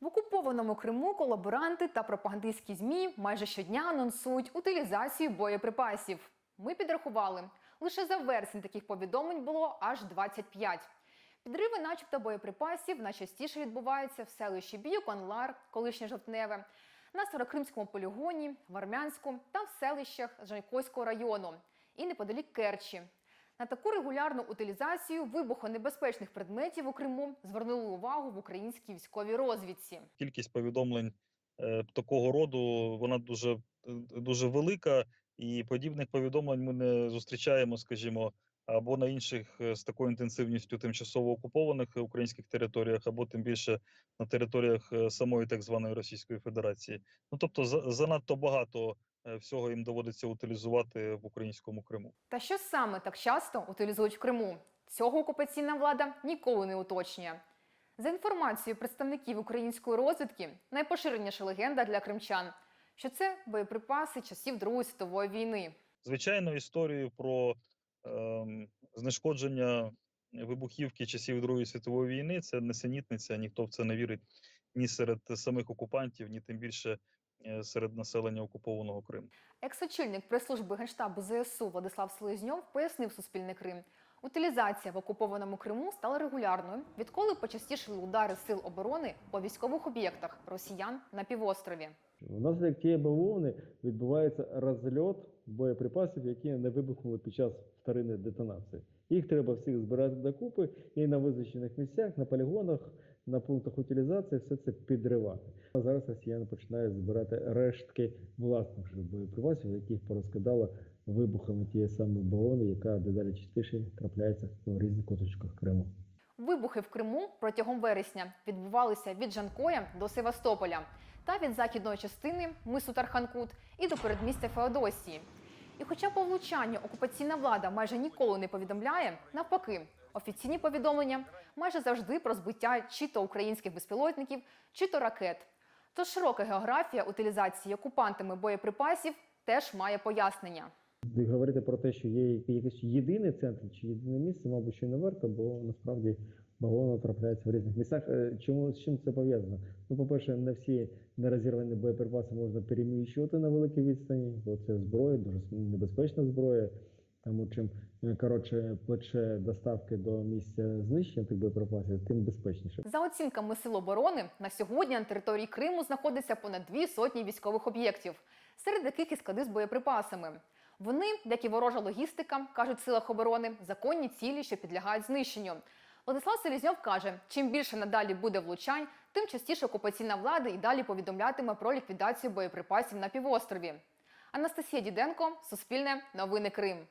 В окупованому Криму колаборанти та пропагандистські змі майже щодня анонсують утилізацію боєприпасів. Ми підрахували, лише за вересень таких повідомлень було аж 25. Підриви, начебто, боєприпасів найчастіше відбуваються в селищі Біюконлар, колишнє Жовтневе, на Старокримському полігоні, в Армянську та в селищах Жанькойського району і неподалік Керчі. На таку регулярну утилізацію вибухонебезпечних предметів у Криму звернули увагу в українській військовій розвідці. кількість повідомлень е, такого роду вона дуже, дуже велика, і подібних повідомлень ми не зустрічаємо, скажімо, або на інших е, з такою інтенсивністю тимчасово окупованих українських територіях, або тим більше на територіях е, самої так званої Російської Федерації. Ну тобто, за- занадто багато всього їм доводиться утилізувати в українському Криму. Та що саме так часто утилізують в Криму? Цього окупаційна влада ніколи не уточнює. За інформацією представників української розвідки, найпоширеніша легенда для кримчан, що це боєприпаси часів Другої світової війни. Звичайно, історію про ем, знешкодження вибухівки часів Другої світової війни це несенітниця, ніхто в це не вірить ні серед самих окупантів, ні тим більше е, серед населення окупованого Криму. Екс-очільник прес-служби Генштабу ЗСУ Владислав Селезньов пояснив Суспільне Крим. Утилізація в окупованому Криму стала регулярною, відколи почастішили удари сил оборони по військових об'єктах росіян на півострові. Внаслідок тієї бавовни відбувається розльот боєприпасів, які не вибухнули під час вторинної детонації. Їх треба всіх збирати докупи і на визначених місцях, на полігонах, на пунктах утилізації все це підривати. А зараз росіяни починають збирати рештки власних же боєприпасів, яких порозкидало вибухами тієї самої бавовни, яка дедалі частіше трапляється в різних куточках Криму. Вибухи в Криму протягом вересня відбувалися від Жанкоя до Севастополя та від західної частини мису Тарханкут і до передмістя Феодосії. І хоча по влучанню окупаційна влада майже ніколи не повідомляє, навпаки, офіційні повідомлення майже завжди про збиття чи то українських безпілотників, чи то ракет. Тож широка географія утилізації окупантами боєприпасів теж має пояснення. Говорити про те, що є якийсь єдиний центр чи єдине місце, мабуть, що не варто, бо насправді бавовна трапляється в різних місцях. Е, Чому з чим це пов'язано? Ну, по-перше, не всі нерозірвані боєприпаси можна переміщувати на великій відстані, бо це зброя, дуже небезпечна зброя. Тому чим е, коротше плече доставки до місця знищення тих боєприпасів, тим безпечніше. За оцінками Сил оборони, на сьогодні на території Криму знаходиться понад дві сотні військових об'єктів, серед яких і склади з боєприпасами. Вони, як і ворожа логістика, кажуть силах оборони, законні цілі, що підлягають знищенню. Владислав Селізньов каже: чим більше надалі буде влучань, тим частіше окупаційна влада і далі повідомлятиме про ліквідацію боєприпасів на півострові. Анастасія Діденко, Суспільне, Новини Крим.